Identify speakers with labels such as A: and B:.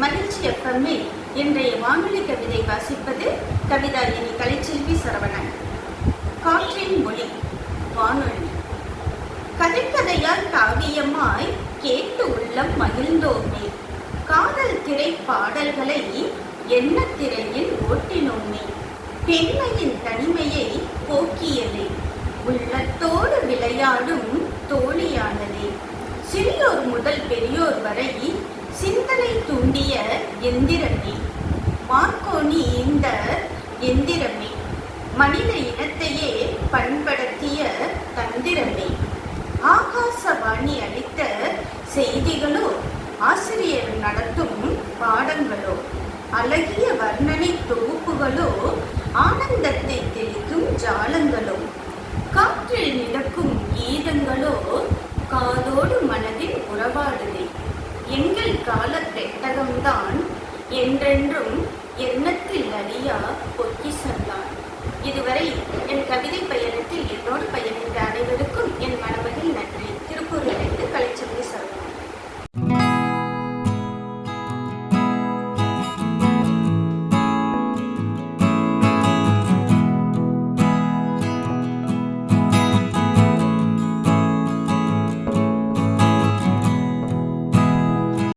A: எஃப்எம்மில் இன்றைய வானொலி கவிதை வாசிப்பது கவிதாயினி கலைச்செல்வி சரவணன். காற்றின் மொழி வானொலி. கதைக்கதையாய் காவியமாய் கேட்டு உள்ளம் மகிழ்ந்தோமே. காதல் திரை பாடல்களை என்ன திரையில் ஓட்டினோமே. பெண்மையின் தனிமையை போக்கியதே. உள்ளத்தோடு விளையாடும் தோழியானதே. சிறியோர் முதல் பெரியோர் வரை எந்திரமே. மார்க்கோனி இந்த எந்திரமே. மனித இனத்தையே பண்படுத்திய தந்திரமே. ஆகாசவாணி அளித்த செய்திகளோ ஆசிரியர் நடத்தும் பாடங்களோ அழகிய வர்ணனை தொகுப்புகளோ ஆனந்தத்தை தெளிக்கும் ஜாலங்களோ காற்றில் மிதக்கும் கீதங்களோ காதோடு மனதில் உறவாடுதே. எங்கள் கால பெட்டகம்தான் என்றென்றும் எண்ணத்தில் அழியா பொக்கிசந்தான் இதுவரை என் கவிதை